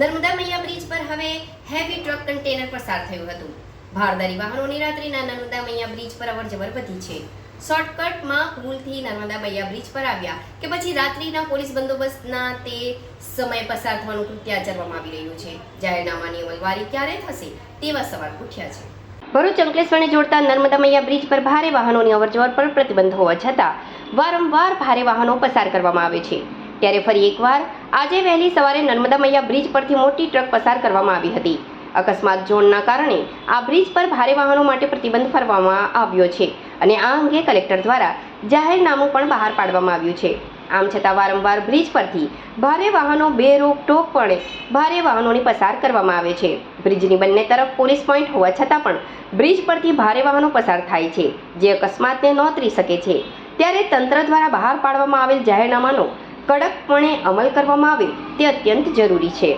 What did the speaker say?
નર્મદા મૈયા bridge પર હવે heavy truck container પસાર થયું હતું. ભારદારી વાહનોની રાત્રિના નર્મદા મૈયા બ્રિજ પર અવરજવર વધી છે. શોર્ટકટમાં ભૂલથી નર્મદા મૈયા બ્રિજ પર આવ્યા કે પછી રાત્રિના પોલીસ બંદોબસ્તના તે સમય પસાર થવાનું કૃત્ય આચરવામાં આવી રહ્યું છે. જાહેરનામાની અમલવારી ક્યારે થશે તેવા સવાલ ઉઠ્યા છે. ભરૂચ અંકલેશ્વરને જોડતા નર્મદા મૈયા બ્રિજ પર ભારે વાહનોની અવરજવર પર પ્રતિબંધ હોવા છતાં વારંવાર ભારે વાહનો પસાર કરવામાં આવે છે. ત્યારે ફરી એકવાર, આજે વહેલી સવારે નર્મદા મૈયા બ્રિજ પરથી મોટી ટ્રક પસાર કરવામાં આવી હતી. અકસ્માત ઝોનના કારણે આ બ્રિજ પર ભારે વાહનો માટે પ્રતિબંધ ફરવામાં આવ્યો છે અને આ અંગે કલેક્ટર દ્વારા જાહેરનામું પણ બહાર પાડવામાં આવ્યું છે. આમ છતાં વારંવાર બ્રિજ પરથી ભારે વાહનો બે રોકટોકપણે ભારે વાહનોની પસાર કરવામાં આવે છે. બ્રિજની બંને તરફ પોલીસ પોઈન્ટ હોવા છતાં પણ બ્રિજ પરથી ભારે વાહનો પસાર થાય છે. જે અકસ્માતને નોતરી શકે છે. ત્યારે તંત્ર દ્વારા બહાર પાડવામાં આવેલ જાહેરનામાનો કડકપણે અમલ કરવામાં આવે તે અત્યંત જરૂરી છે.